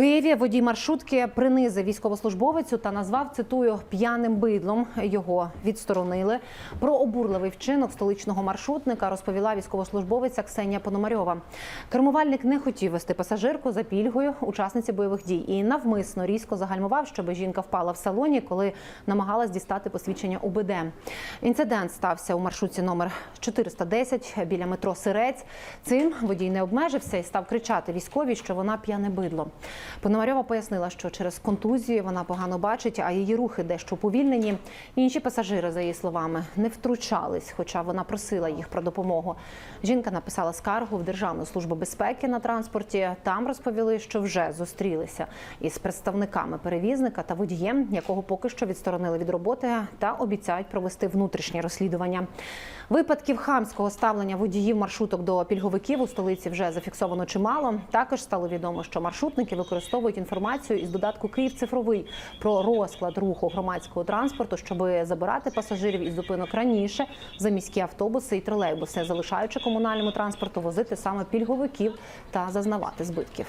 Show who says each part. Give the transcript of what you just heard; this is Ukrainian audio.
Speaker 1: Києві водій маршрутки принизив військовослужбовицю та назвав цитую п'яним бидлом. Його відсторонили. Про обурливий вчинок столичного маршрутника розповіла військовослужбовиця Ксенія Пономарьова. Кермувальник не хотів вести пасажирку за пільгою учасниці бойових дій і навмисно різко загальмував, щоб жінка впала в салоні, коли намагалась дістати посвідчення УБД. Інцидент стався у маршрутці номер 410 біля метро Сирець. Цим водій не обмежився і став кричати військовій, що вона п'яне бидло. Пономарьова пояснила, що через контузію вона погано бачить, а її рухи дещо уповільнені. Інші пасажири, за її словами, не втручались, хоча вона просила їх про допомогу. Жінка написала скаргу в Державну службу безпеки на транспорті. Там розповіли, що вже зустрілися із представниками перевізника та водієм, якого поки що відсторонили від роботи, та обіцяють провести внутрішнє розслідування. Випадків хамського ставлення водіїв маршруток до пільговиків у столиці вже зафіксовано чимало. Також стало відомо, що маршрутники використовують інформацію із додатку Київ цифровий про розклад руху громадського транспорту, щоб забирати пасажирів із зупинок раніше за міські автобуси і тролейбуси, залишаючи комунальному транспорту возити саме пільговиків та зазнавати збитків.